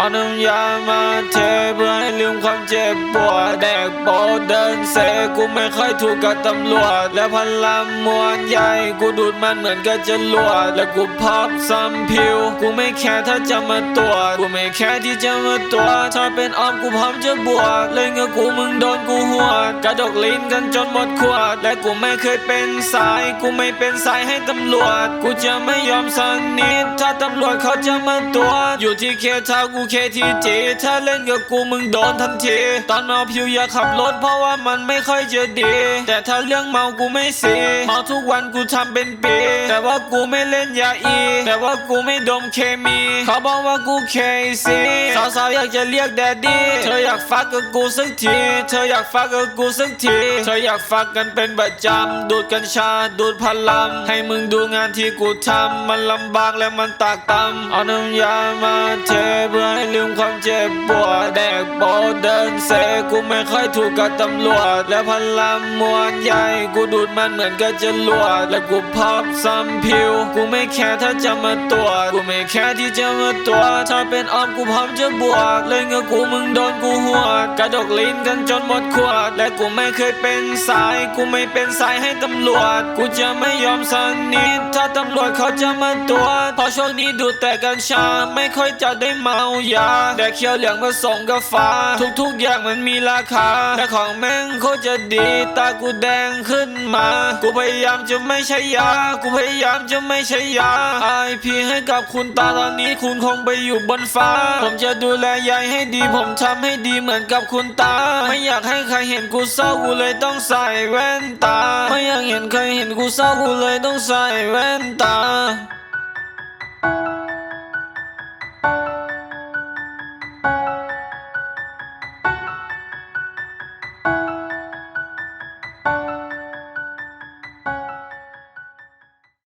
อาน้ำยามาเทเพื่อให้ลืมความเจ็บปวดแดกโปเดินเซกูไม่ค่อยถูกกับตำรวจ และพลังมวลใหญ่กูดูดมันเหมือนกับจรวดและกูพับซ้ำผิว กูไม่แคร์ถ้าจะมาตรวจกูไม่แคร์ที่จะมาตรวจถ้าเป็นออมกูพร้อมจะบวชเลยเงือกูมึงโดนกูหัวกระดกลิ้นกันจนหมดขวดและกูไม่เคยเป็นสาย กูไม่เป็นสายให้ตำรวจ กูจะไม่ยอมสักนิดถ้าตำรวจเขาจะมาตรวจอยู่ที่เคทากูเคทีจีถ้าเล่นกับกูมึงโดนทันที ตอนเมาผิวอย่าขับรถเพราะว่ามันไม่ค่อยจะดี แต่ถ้าเรื่องเมากูไม่เสีเมาทุกวันกูทำเป็นปี แต่ว่ากูไม่เล่นยาอี แต่ว่ากูไม่ดมเคมี เขาบอกว่ากูเคซีสาวๆอยากจะเรียกแดดดี้ เธออยากฟักกับกูสักที เธออยากฟักกับกูสักที เธออยากฟักกันเป็นประจำ ดูดกัญชา ดูดพลังให้มึงดูงานที่กูทำ มันลำบากและมันตากตำเอาน้ำยามาเทเพื่อลืมความเจ็บปวดแดกโปเดินเซกูไม่ค่อยถูกกับตำรวจ และพลังมวลใหญ่กูดูดมันเหมือนกับจรวด และกูพับซ้ำผิว กูไม่แคร์ถ้าจะมาตรวจกูไม่แคร์ที่จะมาตรวจถ้าเป็นออมกูพร้อมจะบวกเลยเงือกูมึงโดนกูหัวกระดกลิ้นกันจนหมดขวด และกูไม่เคยเป็นสาย กูไม่เป็นสายให้ตำรวจ กูจะไม่ยอมสักนิดถ้าตำรวจเขาจะมาตรวจเพราะช่วงนี้ดูดแต่กัญชาไม่ค่อยจะได้เมายาแต่เคี้ยวเหลืองผสมกับฟ้า ทุกๆอย่างมันมีราคา แต่ของแม่งโคตรจะดีตากูแดงขึ้นมา กูพยายามจะไม่ใช่ยา กูพยายามจะไม่ใช่ยาไอพีให้กับคุณตาตอนนี้คุณคงไปอยู่บนฟ้า ผมจะดูแลยายให้ดีผมทำให้ดีเหมือนกับคุณตา ไม่อยากให้ใครเห็นกูเศร้ากูเลยต้องใส่แว่นตา ไม่อยากเห็นใครเห็นกูเศร้ากูเลยต้องใส่แว่นตา